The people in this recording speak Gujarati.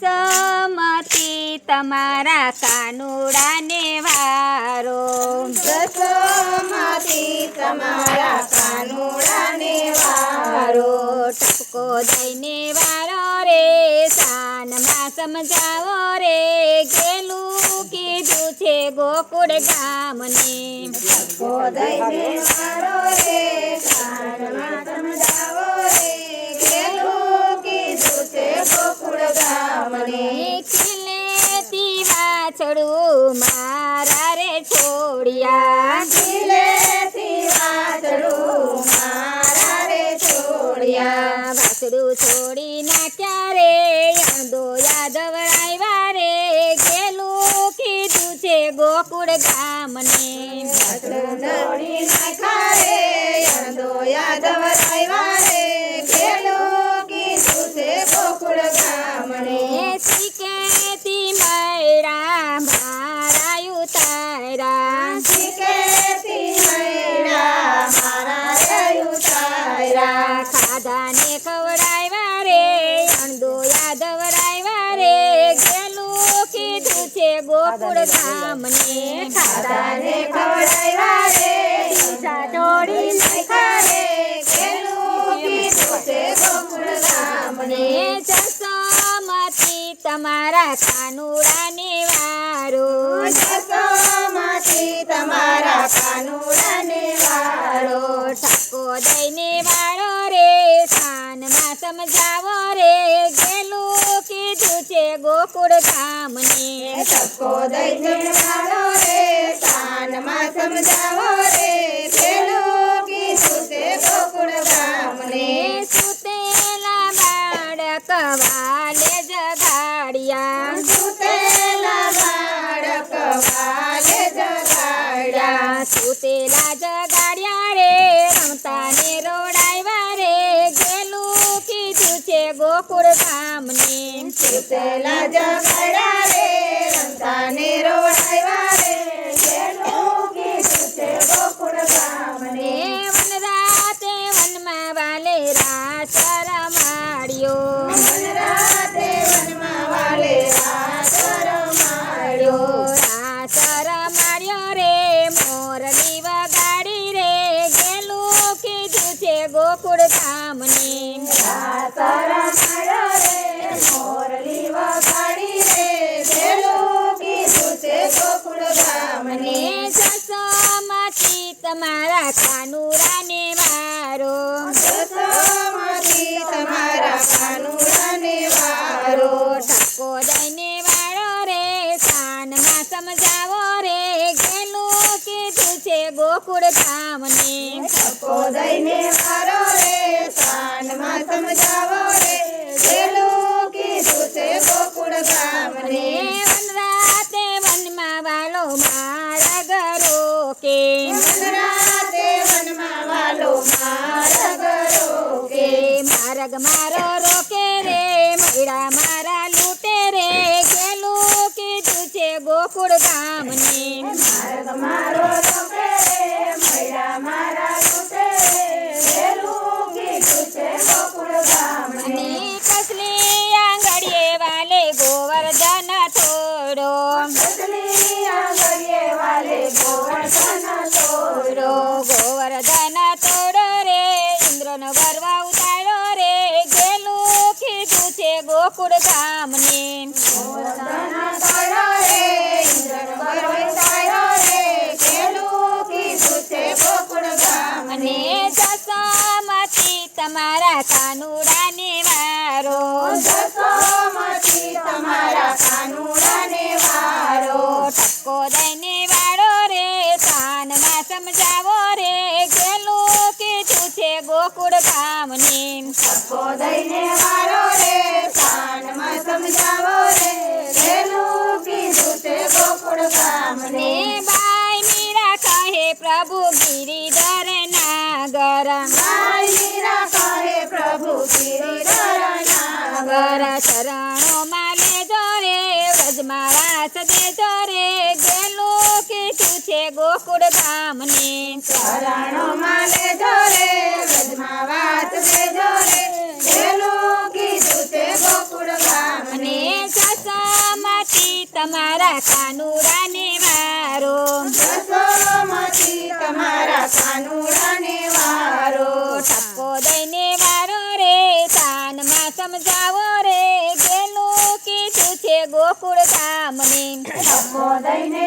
જસમતી તમારા કાનુડાને વારો. જસોમાંથી તમારા કાનુડાને વારો. ટપકો દઈને વારો રે સાનમાં સમજાવો રે. ગેલું કીધું છે ગોકુળ ગામને. ટપકો દઈને વારો રે સાનમાં સમજાવો વાછડું મારા રે છોડિયા. ખીલેથી વાછડું મારા રે છોડ્યા. વાછડું છોડી ના ક્યારે અણદો યાદવ આવ્યા રે? ગેલું કીધું છે ગોકુળ ગામને. છોડી ના ક્યારે યણદો યાદવ આવ્યા રે. તારા ખાધાને ખવડાવ્યા રે, અણદો યાદવ રાવ્યા રે. ગેલું કીધું છે, ગોકુળ ગામને દાદાને ખવડાવ્યા રે. ઈચ્છા જોડી નાખા રે, ગેલું કીધું છે, ગોકુળ ગામણે જસોમતી તમારા કાનુડાને સમજાવો રે ગેલું કીધું છે ગોકુળ ગામને ટપકો દઈને વાળો રે કાનમાં સમજાવો રે ગેલું કીધું છે ગોકુળ ગામને સુતેલા બાળક વાલે જગાડ્યા સુતેલા બાળક વાલે જગાડ્યા સુતેલા ગોકુળ ગામને. સુતેલા જગાડ્યા રે રમતાને રોડાવ્યા રે ગોકુળ ગામને વન રાતે વનમાં વાલે રાસ રમાડ્યો મન રાતે વનમાં વાલે રાત રમાડ્યો રાસ રમાડ્યો રે મોરલી વગાડી રે. ગેલું કીધું છે ગોકુળ ગામને. ગોકુળ ગામને ટપકો દઈને મારો રે સાનમાં સમજાવો રે. પેલું કીધું છે ગોકુળ ગામને વન રાતે વનમાં વાલો મારા ગરો કે. મન રાતે વનમાં વાલો માર્ગ રોકે માર્ગ મારો રોકે રે મૈડા મારા લૂટે રે. ગેલું કીધું છે ગોકુળ ગામને માર્ગ મારો રોકે વાલે ગોવર્ધન થોડો રે, ઇન્દ્રનો ગર્વ ઉતાર્યો રે. ગેલું કીધું છે ગોકુળ ગામને અને તમારા કાનુડાની વારો. જસોમતી તમારા ટપકો વારો રે કાનમાં સમજાવો રે. પેલું કીધું છે ગોકુળ ગામને ને બાઈ મીરા કહે પ્રભુ ગિરિધર નાગર માય મીરા કહે પ્રભુ ગિરિધર નાગર નાગર ચરણોમાં લેજો રે વ્રજમાં વાસ દેજો રે. ગેલું કીધું છે ગોકુળ ગામને. ચરણોમાં લેજો રે વ્રજમાં વાત તમારા કાનુરાને વારો. તમારા કાનુડાને વારો. ઠપકો દઈને વારો રે તાનમાં સમજાવો રે. ગેલું કીધું છે ગોકુળ ધામને ધક્કો દઈને